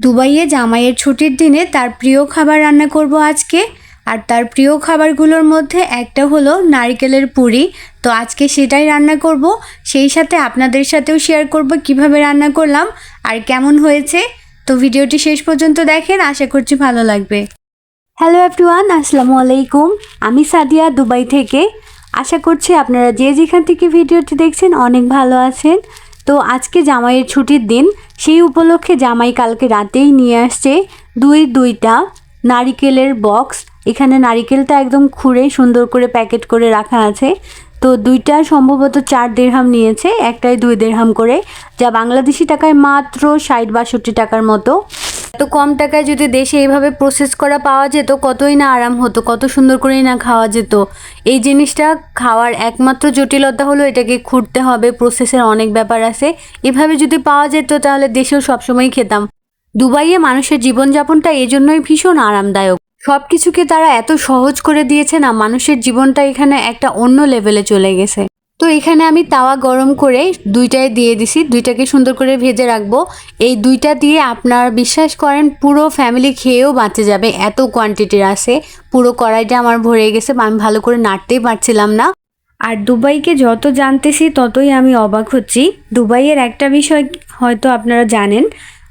দুবাইয়ে জামাইয়ের ছুটির দিনে তার প্রিয় খাবার রান্না করব আজকে। আর তার প্রিয় খাবারগুলোর মধ্যে একটা হলো নারকেলের পুরি। তো আজকে সেটাই রান্না করব। সেই সাথে আপনাদের সাথেও শেয়ার করব কীভাবে রান্না করলাম আর কেমন হয়েছে। তো ভিডিওটি শেষ পর্যন্ত দেখেন, আশা করছি ভালো লাগবে। হ্যালো এভরিওয়ান আসসালামু আলাইকুম। আমি সাদিয়া, দুবাই থেকে। আশা করছি আপনারা যে যেখান থেকে ভিডিওটি দেখছেন অনেক ভালো আছেন। তো আজকে জামাইয়ের ছুটির দিন সেই উপলক্ষে জামাই কালকে রাতেই নিয়ে আসছে দুই দুইটা নারিকেলের বক্স। এখানে নারিকেলটা একদম খুঁড়ে সুন্দর করে প্যাকেট করে রাখা আছে। তো দুইটা সম্ভবত চার দেড়হাম নিয়েছে একটাই দুই দেড়হাম করে, যা বাংলাদেশি টাকায় মাত্র ষাট বাষট্টি টাকার মতো। এত কম টাকায় যদি দেশে এইভাবে প্রসেস করা পাওয়া যেত, কতই না আরাম হতো, কত সুন্দর করেই না খাওয়া যেত। এই জিনিসটা খাওয়ার একমাত্র জটিলতা হলো এটাকে খুঁড়তে হবে প্রসেসের অনেক ব্যাপার আছে। এভাবে যদি পাওয়া যেত তাহলে দেশেও সবসময় খেতাম। দুবাইয়ে মানুষের জীবনযাপনটা এজন্যই ভীষণ আরামদায়ক। সব কিছুকে তারা এত সহজ করে দিয়েছে না, মানুষের জীবনটা এখানে একটা অন্য লেভেলে চলে গেছে। তো এখানে আমি তাওয়া গরম করে দুইটাই দিয়ে দিছি, দুইটাকে সুন্দর করে ভেজে রাখব। এই দুইটা দিয়ে আপনার বিশ্বাস করেন, পুরো ফ্যামিলি খেয়েও বাঁচে যাবে, এত কোয়ান্টিটির আছে। পুরো কড়াইটা আমার ভরে গেছে, আমি ভালো করে নাড়তেই পারছিলাম না। আর দুবাইকে যত জানতেছি ততই আমি অবাক হচ্ছি। দুবাইয়ের একটা বিষয় হয়তো আপনারা জানেন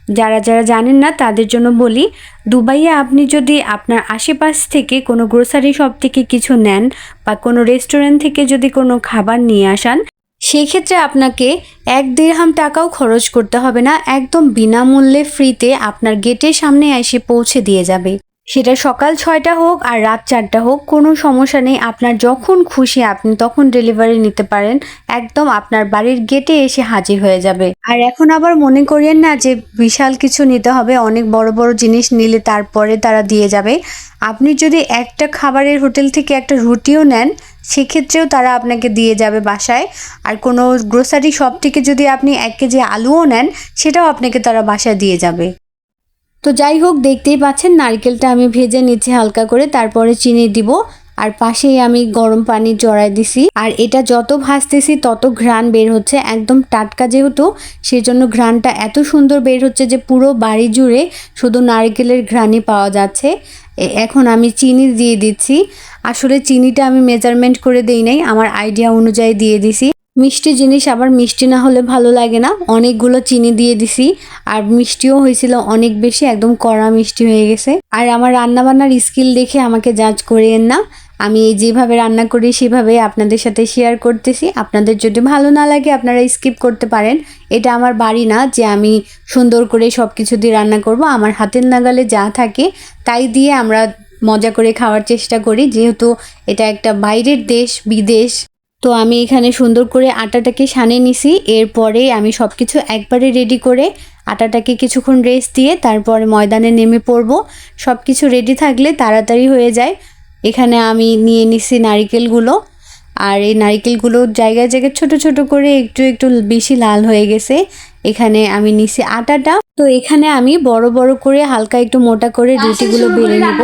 যারা যারা জানেন না, তাদের জন্য বলি, দুবাইয়ে আপনি যদি আপনার আশেপাশ থেকে কোনো গ্রোসারি শপ থেকে কিছু নেন বা কোনো রেস্টুরেন্ট থেকে যদি কোনো খাবার নিয়ে আসান সেই ক্ষেত্রে আপনাকে এক দেড়হাম টাকাও খরচ করতে হবে না, একদম বিনামূল্যে ফ্রিতে আপনার গেটের সামনে এসে পৌঁছে দিয়ে যাবে। সেটা সকাল ছয়টা হোক আর রাত চারটা হোক, কোনো সমস্যা নেই। আপনার যখন খুশি আপনি তখন ডেলিভারি নিতে পারেন। একদম আপনার বাড়ির গেটে এসে হাজির হয়ে যাবে। আর এখন আবার মনে করিয়েন না যে বিশাল কিছু নিতে হবে, অনেক বড় বড় জিনিস নিলে তারপরে তারা দিয়ে যাবে। আপনি যদি একটা খাবারের হোটেল থেকে একটা রুটিও নেন, সেক্ষেত্রেও তারা আপনাকে দিয়ে যাবে বাসায়। আর কোনো গ্রোসারি শপ থেকে যদি আপনি এক কেজি আলুও নেন, সেটাও আপনাকে তারা বাসায় দিয়ে যাবে। তো যাই হোক, দেখতেই পাচ্ছেন নারকেলটা আমি ভেজে নিচ্ছি হালকা করে, তারপরে চিনি দিব। আর পাশেই আমি গরম পানি জড়াই দিছি। আর এটা যত ভাজতেছি, তত ঘ্রাণ বের হচ্ছে। একদম টাটকা যেহেতু সেই জন্য ঘ্রাণটা এত সুন্দর বের হচ্ছে যে পুরো বাড়ি জুড়ে শুধু নারকেলের ঘ্রাণই পাওয়া যাচ্ছে। এখন আমি চিনি দিয়ে দিচ্ছি। আসলে চিনিটা আমি মেজারমেন্ট করে দেই নাই, আমার আইডিয়া অনুযায়ী দিয়ে দিছি। মিষ্টি জিনিস আবার মিষ্টি না হলে ভালো লাগে না। অনেকগুলো চিনি দিয়ে দিছি, আর মিষ্টিও হয়েছিল অনেক বেশি, একদম কড়া মিষ্টি হয়ে গেছে। আর আমার রান্নাবান্নার স্কিল দেখে আমাকে জাজ করিয়েন না। আমি যেভাবে রান্না করি সেভাবে আপনাদের সাথে শেয়ার করতেছি। আপনাদের যদি ভালো না লাগে, আপনারা স্কিপ করতে পারেন। এটা আমার বাড়ি না, যে আমি সুন্দর করে সব কিছু দিয়ে রান্না করব। আমার হাতের নাগালে যা থাকে, তাই দিয়ে আমরা মজা করে খাওয়ার চেষ্টা করি। যেহেতু এটা একটা বাইরের দেশ, বিদেশ। তো আমি এখানে সুন্দর করে আটাটাকে সানে নিছি। এরপরে আমি সব কিছু একবারে রেডি করে আটাটাকে কিছুক্ষণ রেস্ট দিয়ে তারপরে ময়দানে নেমে পড়ব। সব কিছু রেডি থাকলে তাড়াতাড়ি হয়ে যায়। এখানে আমি নিয়ে নিছি নারিকেলগুলো। আর এই নারিকেলগুলো জায়গায় জায়গায় ছোট ছোট করে একটু একটু বেশি লাল হয়ে গেছে। এখানে আমি নিছি আটাটা। তো এখানে আমি বড় বড় করে হালকা একটু মোটা করে রুটিগুলো বেলে নিব।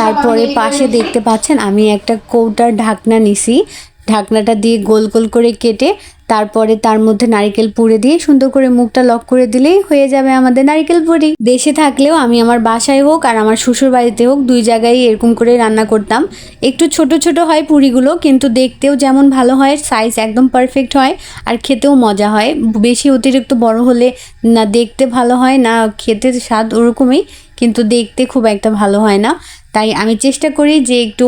তারপরে পাশে দেখতে পাচ্ছেন আমি একটা কৌটার ঢাকনা নিছি। ঢাকনাটা দিয়ে গোল গোল করে কেটে তারপরে তার মধ্যে নারকেল পুড়ে দিয়ে সুন্দর করে মুখটা লক করে দিলেই হয়ে যাবে আমাদের নারকেল পুরি। দেশে থাকলেও আমি আমার বাসায় হোক আর আমার শ্বশুর বাড়িতে হোক দুই জায়গায় এরকম করে রান্না করতাম। একটু ছোট ছোট হয় পুরিগুলো, কিন্তু দেখতেও যেমন ভালো হয় সাইজ একদম পারফেক্ট হয় আর খেতেও মজা হয়। বেশি অতিরিক্ত বড় হলে না দেখতে ভালো হয়, না খেতে স্বাদ ওরকমই, কিন্তু দেখতে খুব একটা ভালো হয় না। তাই আমি চেষ্টা করি যে একটু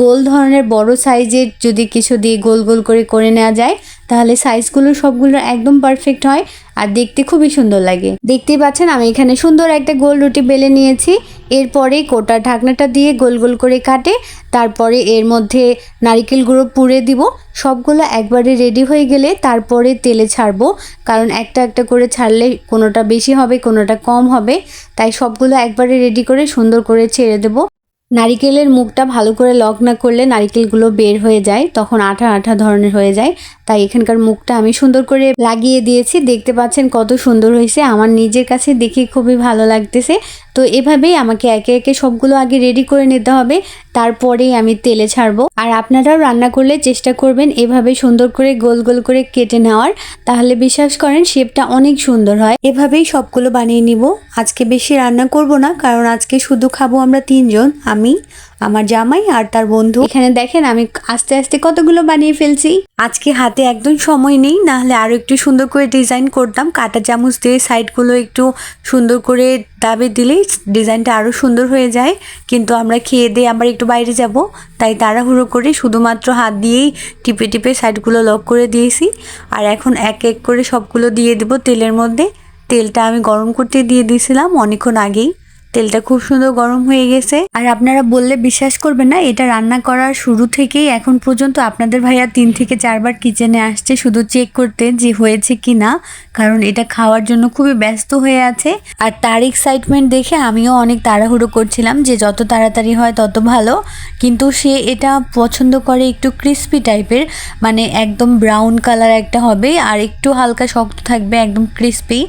গোল ধরনের বড় সাইজের যদি কিছু দিয়ে গোল গোল করে করে নেওয়া যায়, তাহলে সাইজগুলো সবগুলো একদম পারফেক্ট হয় আর দেখতে খুবই সুন্দর লাগে। দেখতেই পাচ্ছেন আমি এখানে সুন্দর একটা গোল রুটি বেলে নিয়েছি। এরপরে কোটা ঢাকনাটা দিয়ে গোল গোল করে কাটে, তারপরে এর মধ্যে নারিকেল গুঁড়ো পুড়ে দিব। সবগুলো একবারে রেডি হয়ে গেলে তারপরে তেলে ছাড়বো, কারণ একটা একটা করে ছাড়লে কোনোটা বেশি হবে, কোনোটা কম হবে। তাই সবগুলো একবারে রেডি করে সুন্দর করে ছেড়ে দেবো। নারিকেলের মুখটা ভালো করে লক না করলে নারিকেলগুলো বের হয়ে যায়, তখন আঠা আঠা ধরনের হয়ে যায়। তাই এখানকার মুখটা আমি সুন্দর করে লাগিয়ে দিয়েছি। দেখতে পাচ্ছেন কত সুন্দর হয়েছে। আমার নিজের কাছে দেখে খুবই ভালো লাগতেছে। তো এভাবেই আমাকে একে একে সবগুলো আগে রেডি করে নিতে হবে। তারপরেই আমি তেলে ছাড়বো। আর আপনারাও রান্না করলে চেষ্টা করবেন এভাবে সুন্দর করে গোল গোল করে কেটে নেওয়ার। তাহলে বিশ্বাস করেন শেপটা অনেক সুন্দর হয়। এভাবেই সবগুলো বানিয়ে নিব। আজকে বেশি রান্না করব না, কারণ আজকে শুধু খাব আমরা তিনজন, আমি আমার জামাই আর তার বন্ধু। এখানে দেখেন আমি আস্তে আস্তে কতগুলো বানিয়ে ফেলছি। আজকে হাতে একদম সময় নেই, না হলে আরও একটু সুন্দর করে ডিজাইন করতাম। কাটা চামচ দিয়ে সাইডগুলো একটু সুন্দর করে দাবে দিলেই ডিজাইনটা আরও সুন্দর হয়ে যায়। কিন্তু আমরা খেয়ে দিয়ে আবার একটু বাইরে যাব, তাই তাড়াহুড়ো করে শুধুমাত্র হাত দিয়েই টিপে টিপে সাইডগুলো লক করে দিয়েছি। আর এখন এক এক করে সবগুলো দিয়ে দেবো তেলের মধ্যে। তেলটা আমি গরম করতে দিয়ে দিয়েছিলাম অনেকক্ষণ আগেই। তেলটা খুব সুন্দর গরম হয়ে গেছে। আর আপনারা বললে বিশ্বাস করবেন না, এটা রান্না করার শুরু থেকেই এখন পর্যন্ত আপনাদের ভাইয়া তিন থেকে চারবার কিচেনে আসছে, শুধু চেক করতে যে হয়েছে কি না কারণ এটা খাওয়ার জন্য খুবই ব্যস্ত হয়ে আছে। আর তার এক্সাইটমেন্ট দেখে আমিও অনেক তাড়াহুড়ো করছিলাম যে যত তাড়াতাড়ি হয় তত ভালো, কিন্তু সে এটা পছন্দ করে একটু ক্রিস্পি টাইপের মানে একদম ব্রাউন কালার একটা হবে, আর একটু হালকা শক্ত থাকবে, একদম ক্রিস্পি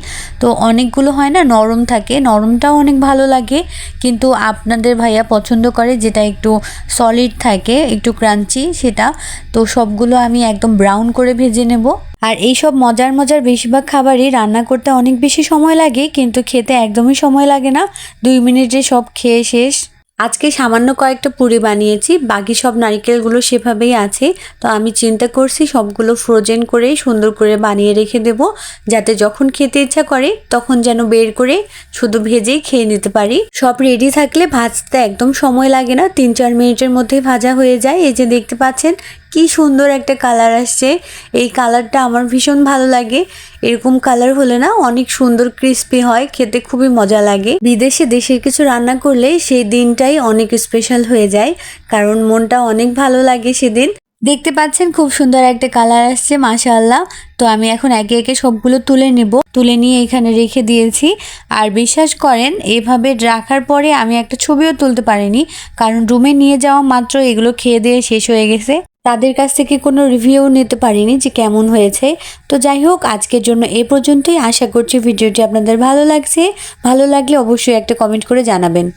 তো অনেকগুলো হয় না, নরম থাকে, নরমটাও অনেক ভালো লাগে কিন্তু আপনাদের ভাইয়া পছন্দ করে যেটা একটু সলিড থাকে, একটু ক্রাঞ্চি সেটা। তো সবগুলো আমি একদম ব্রাউন করে ভেজে নেব। আর এই সব মজার মজার বেশিরভাগ খাবারই রান্না করতে অনেক বেশি সময় লাগে, কিন্তু খেতে একদমই সময় লাগে না। দুই মিনিটে সব খেয়ে শেষ। আজকে সামান্য কয়েকটা পুরি বানিয়েছি, বাকি সব নারিকেলগুলো সেভাবেই আছে। তো আমি চিন্তা করছি সবগুলো ফ্রোজেন করে সুন্দর করে বানিয়ে রেখে দেব, যাতে যখন খেতে ইচ্ছা করে তখন যেন বের করে শুধু ভেজেই খেয়ে নিতে পারি। সব রেডি থাকলে ভাজতে একদম সময় লাগে না, তিন চার মিনিটের মধ্যেই ভাজা হয়ে যায়। এই যে দেখতে পাচ্ছেন কি সুন্দর একটা কালার আসছে। এই কালারটা আমার ভীষণ ভালো লাগে। এরকম কালার হলে না অনেক সুন্দর ক্রিস্পি হয়, খেতে খুবই মজা লাগে। বিদেশে দেশের কিছু রান্না করলে সেই দিনটাই অনেক স্পেশাল হয়ে যায়, কারণ মনটা অনেক ভালো লাগে সেদিন। দেখতে পাচ্ছেন খুব সুন্দর একটা কালার আসছে, মাশাআল্লাহ। তো আমি এখন একে একে সবগুলো তুলে নেব। তুলে নিয়ে এখানে রেখে দিয়েছি। আর বিশ্বাস করেন, এভাবে রাখার পরে আমি একটা ছবিও তুলতে পারিনি, কারণ রুমে নিয়ে যাওয়া মাত্র এগুলো খেয়ে দিয়ে শেষ হয়ে গেছে। তাদের কাছ থেকে কোনো রিভিউ নিতে পারিনি যে কেমন হয়েছে। তো যাই হোক, আজকের জন্য এ পর্যন্তই। আশা করছি ভিডিওটি আপনাদের ভালো লাগছে। ভালো লাগলে অবশ্যই একটা কমেন্ট করে জানাবেন।